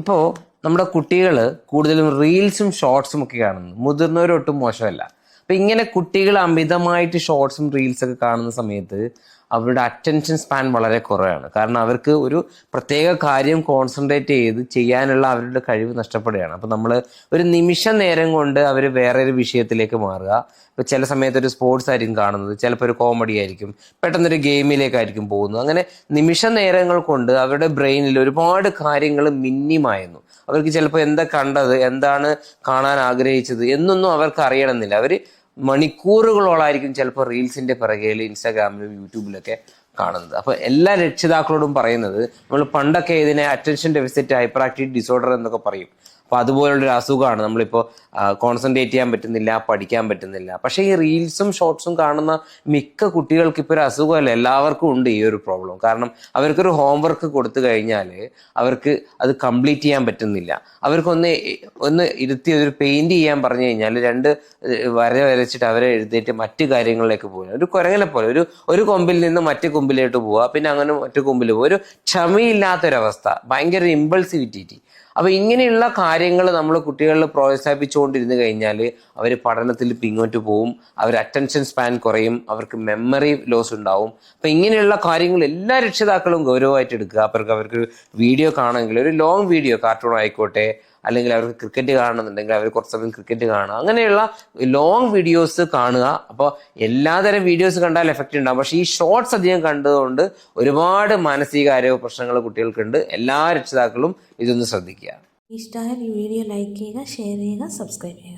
ഇപ്പോൾ നമ്മുടെ കുട്ടികൾ കൂടുതലും റീൽസും ഷോർട്സും ഒക്കെ കാണുന്നു മുതിർന്നവരൊട്ടും മോശമല്ല. അപ്പം ഇങ്ങനെ കുട്ടികൾ അമിതമായിട്ട് ഷോർട്സും റീൽസ് ഒക്കെ കാണുന്ന സമയത്ത് അവരുടെ അറ്റൻഷൻ സ്പാൻ വളരെ കുറവാണ്. കാരണം അവർക്ക് ഒരു പ്രത്യേക കാര്യം കോൺസെൻട്രേറ്റ് ചെയ്ത് ചെയ്യാനുള്ള അവരുടെ കഴിവ് നഷ്ടപ്പെടുകയാണ്. അപ്പം നമ്മൾ ഒരു നിമിഷ നേരം കൊണ്ട് അവർ വേറെ ഒരു വിഷയത്തിലേക്ക് മാറുക. ഇപ്പം ചില സമയത്ത് ഒരു സ്പോർട്സ് ആയിരിക്കും കാണുന്നത്. ചിലപ്പോൾ ഒരു കോമഡി ആയിരിക്കും. പെട്ടെന്നൊരു ഗെയിമിലേക്കായിരിക്കും പോകുന്നത്. അങ്ങനെ നിമിഷ നേരങ്ങൾ കൊണ്ട് അവരുടെ ബ്രെയിനിൽ ഒരുപാട് കാര്യങ്ങൾ മിന്നിമായിരുന്നു അവർക്ക് ചിലപ്പോൾ എന്താ കണ്ടത് എന്താണ് കാണാൻ ആഗ്രഹിച്ചത് എന്നൊന്നും അവർക്ക് അറിയണമെന്നില്ല. അവർ മണിക്കൂറുകളോളായിരിക്കും ചിലപ്പോൾ റീൽസിന്റെ പിറകെയിൽ ഇൻസ്റ്റാഗ്രാമിലും യൂട്യൂബിലൊക്കെ കാണുന്നത്. അപ്പോൾ എല്ലാ രക്ഷിതാക്കളോടും പറയുന്നത് നമ്മൾ പണ്ടൊക്കെ ഇതിനെ attention deficit hyper active disorder എന്നൊക്കെ പറയും. അപ്പോൾ അതുപോലുള്ളൊരു അസുഖമാണ്. നമ്മളിപ്പോൾ കോൺസെൻട്രേറ്റ് ചെയ്യാൻ പറ്റുന്നില്ല പഠിക്കാൻ പറ്റുന്നില്ല. പക്ഷേ ഈ റീൽസും ഷോർട്സും കാണുന്ന മിക്ക കുട്ടികൾക്ക് ഇപ്പോൾ ഒരു അസുഖമല്ല? എല്ലാവർക്കും ഉണ്ട് ഈ ഒരു പ്രോബ്ലം കാരണം അവർക്കൊരു ഹോംവർക്ക് കൊടുത്തു കഴിഞ്ഞാൽ അവർക്ക് അത് കംപ്ലീറ്റ് ചെയ്യാൻ പറ്റുന്നില്ല. അവർക്കൊന്ന് ഒന്ന് ഇരുത്തി ഒരു പെയിന്റ് ചെയ്യാൻ പറഞ്ഞു കഴിഞ്ഞാൽ രണ്ട് വര വരച്ചിട്ട് അവരെ എഴുതിയിട്ട് മറ്റു കാര്യങ്ങളിലേക്ക് പോകുക ഒരു കുരങ്ങനെ പോലെ ഒരു ഒരു കൊമ്പിൽ നിന്ന് മറ്റു കൊമ്പിലോട്ട് പോവുക. പിന്നെ അങ്ങനെ മറ്റു കൊമ്പിൽ പോവുക. ഒരു ക്ഷമയില്ലാത്തൊരവസ്ഥ. ഭയങ്കര ഇമ്പൾസിവിറ്റി അപ്പൊ ഇങ്ങനെയുള്ള കാര്യങ്ങൾ നമ്മൾ കുട്ടികളിൽ പ്രോത്സാഹിപ്പിച്ചുകൊണ്ടിരുന്നു കഴിഞ്ഞാൽ അവർ പഠനത്തിൽ പിങ്ങോട്ട് പോവും അവർ അറ്റൻഷൻ സ്പാൻ കുറയും അവർക്ക് മെമ്മറി ലോസ് ഉണ്ടാവും. അപ്പൊ ഇങ്ങനെയുള്ള കാര്യങ്ങൾ എല്ലാ രക്ഷിതാക്കളും ഗൗരവമായിട്ട് എടുക്കുക. അവർക്ക് അവർക്ക് വീഡിയോ കാണുമെങ്കിൽ ഒരു ലോങ് വീഡിയോ കാർട്ടൂൺ ആയിക്കോട്ടെ അല്ലെങ്കിൽ അവർക്ക് ക്രിക്കറ്റ് കാണണമെന്നുണ്ടെങ്കിൽ അവർ കുറച്ച് സമയം ക്രിക്കറ്റ് കാണുക. അങ്ങനെയുള്ള ലോങ് വീഡിയോസ് കാണുക. അപ്പോൾ എല്ലാതരം വീഡിയോസ് കണ്ടാൽ എഫക്റ്റ് ഉണ്ടാകും പക്ഷേ ഈ ഷോർട്സ് അധികം കണ്ടതുകൊണ്ട് ഒരുപാട് മാനസികാരോഗ്യ പ്രശ്നങ്ങൾ കുട്ടികൾക്കുണ്ട്. എല്ലാ രക്ഷിതാക്കളും ഇതൊന്ന് ശ്രദ്ധിക്കുക. ഇഷ്ടമായ വീഡിയോ ലൈക്ക് ചെയ്യുക ഷെയർ ചെയ്യുക സബ്സ്ക്രൈബ് ചെയ്യുക.